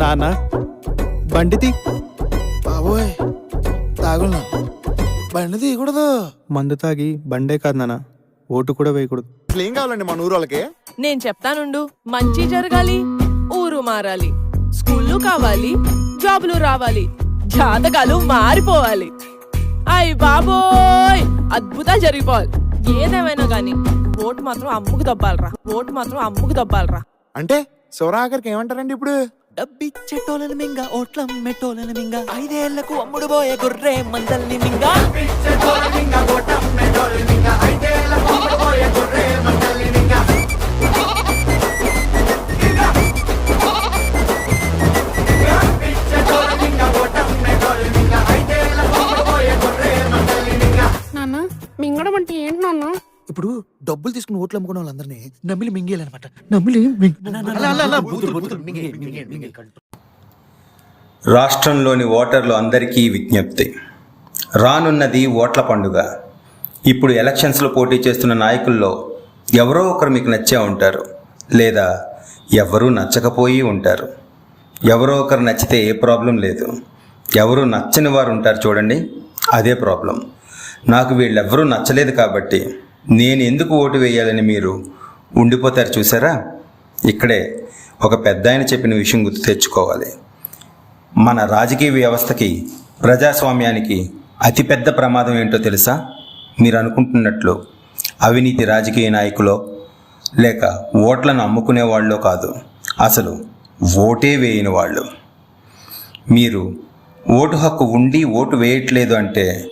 నాన్న బండితి బాబోయ్ తాగున్నా. బండి తీయకూడదు. మందు తాగి బండే కాదు నాన్న ఓటు కూడా వేయకూడదు. అసలు ఏం కావాలండి మన ఊరు వాళ్ళకి నేను చెప్తానుండు మంచి జరగాలి ఊరు మారాలి స్కూళ్ళు కావాలి జాబులు రావాలి జాతకాలు మారిపోవాలి. అయ్ బాబోయ్! అద్భుతాలు జరిగిపోవాలి. ఏదేమైనా గాని ఓటు మాత్రం అమ్ముకు దబ్బాలరా. ఓటు మాత్రం అమ్ముకు దబ్బాలరా. అంటే శివరాఖరికి ఏమంటారండి ఇప్పుడు? డబ్బిచ్చేటోళ్ళని మింగ ఓట్లం మెట్టోళ్ళని మింగ. ఐదేళ్ళకు అమ్ముడు పోయే గొర్రె మందల్ని మింగ. ఇప్పుడు డబ్బులు తీసుకుని ఓట్లు అమ్ముకున్న వాళ్ళందరినీ నమ్మిలి మింగేయాలన్నమాట. నమ్మిలి రాష్ట్రంలోని ఓటర్లు అందరికీ విజ్ఞప్తి. రానున్నది ఓట్ల పండుగ. ఇప్పుడు ఎలక్షన్స్లో పోటీ చేస్తున్న నాయకుల్లో ఎవరో ఒకరు మీకు నచ్చే ఉంటారు. లేదా ఎవరూ నచ్చకపోయి ఉంటారు. ఎవరో ఒకరు నచ్చితే ఏ ప్రాబ్లం లేదు. ఎవరు నచ్చని వారు ఉంటారు చూడండి అదే ప్రాబ్లం. నాకు వీళ్ళెవ్వరూ నచ్చలేదు కాబట్టి నేను ఎందుకు ఓటు వేయాలని మీరు ఉండిపోతారు చూసారా? ఇక్కడే ఒక పెద్ద ఆయన చెప్పిన విషయం గుర్తు తెచ్చుకోవాలి. మన రాజకీయ వ్యవస్థకి ప్రజాస్వామ్యానికి అతిపెద్ద ప్రమాదం ఏంటో తెలుసా? మీరు అనుకుంటున్నట్లు అవినీతి రాజకీయ నాయకులో లేక ఓట్లను అమ్ముకునే వాళ్ళో కాదు అసలు ఓటే వేయని వాళ్ళు. మీరు ఓటు హక్కు ఉండి ఓటు వేయట్లేదు అంటే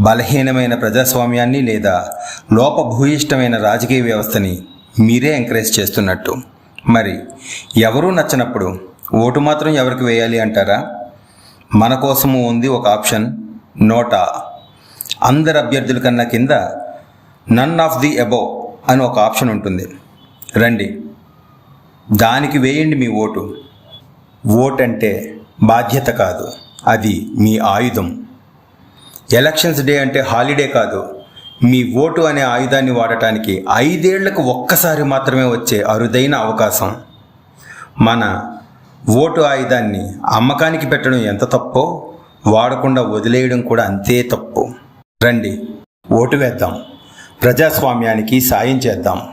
బలహీనమైన ప్రజాస్వామ్యాన్ని లేదా లోపభూయిష్టమైన రాజకీయ వ్యవస్థని మీరే ఎంకరేజ్ చేస్తున్నట్టు. మరి ఎవరూ నచ్చనప్పుడు ఓటు మాత్రం ఎవరికి వేయాలి అంటారా? మన కోసము ఉంది ఒక ఆప్షన్ నోటా. అందరు అభ్యర్థుల కన్నా కింద నన్ ఆఫ్ ది అబోవ్ అని ఒక ఆప్షన్ ఉంటుంది. రండి. దానికి వేయండి మీ ఓటు. ఓట్ అంటే బాధ్యత కాదు. అది మీ ఆయుధం. ఎలక్షన్స్ డే అంటే హాలిడే కాదు. మీ ఓటు అనే ఆయుధాన్ని వాడటానికి ఐదేళ్ళకు ఒక్కసారి మాత్రమే వచ్చే అరుదైన అవకాశం. మన ఓటు ఆయుధాన్ని అమ్మకానికి పెట్టడం ఎంత తప్పో వాడకుండా వదిలేయడం కూడా అంతే తప్పు. రండి ఓటు వేద్దాం. ప్రజాస్వామ్యానికి సాయం చేద్దాం.